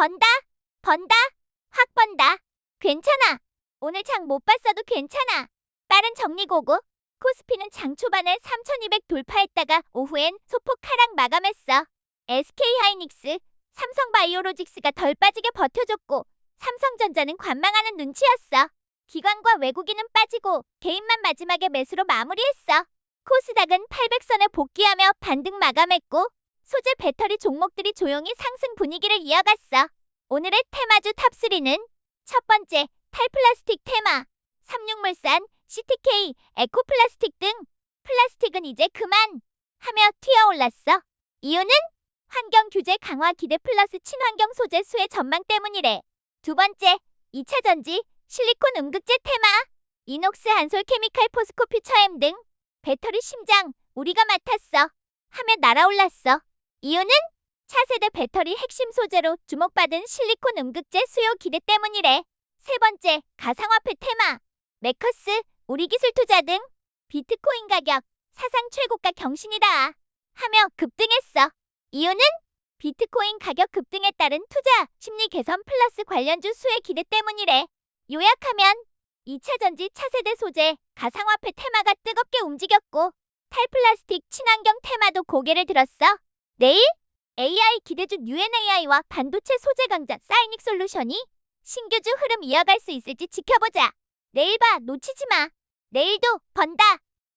번다, 번다, 확 번다. 괜찮아. 오늘 장 못 봤어도 괜찮아. 빠른 정리고고. 코스피는 장 초반에 3200 돌파했다가 오후엔 소폭 하락 마감했어. SK하이닉스, 삼성바이오로직스가 덜 빠지게 버텨줬고 삼성전자는 관망하는 눈치였어. 기관과 외국인은 빠지고 개인만 마지막에 매수로 마무리했어. 코스닥은 800선에 복귀하며 반등 마감했고 소재 배터리 종목들이 조용히 상승 분위기를 이어갔어. 오늘의 테마주 탑3는 첫 번째 탈플라스틱 테마, 삼육물산, CTK, 에코플라스틱 등 플라스틱은 이제 그만 하며 튀어올랐어. 이유는 환경 규제 강화 기대 플러스 친환경 소재 수혜 전망 때문이래. 두 번째, 2차 전지, 실리콘 음극재 테마, 이녹스 한솔 케미칼 포스코 퓨처엠 등 배터리 심장 우리가 맡았어 하며 날아올랐어. 이유는 차세대 배터리 핵심 소재로 주목받은 실리콘 음극재 수요 기대 때문이래. 세 번째, 가상화폐 테마, 메커스, 우리 기술 투자 등 비트코인 가격 사상 최고가 경신이다 하며 급등했어. 이유는 비트코인 가격 급등에 따른 투자 심리 개선 플러스 관련주 수혜 기대 때문이래. 요약하면 2차 전지 차세대 소재 가상화폐 테마가 뜨겁게 움직였고 탈플라스틱 친환경 테마도 고개를 들었어. 내일 AI 기대주 UNAI와 반도체 소재 강자 사이닉 솔루션이 신규주 흐름 이어갈 수 있을지 지켜보자. 내일 봐 놓치지 마. 내일도 번다.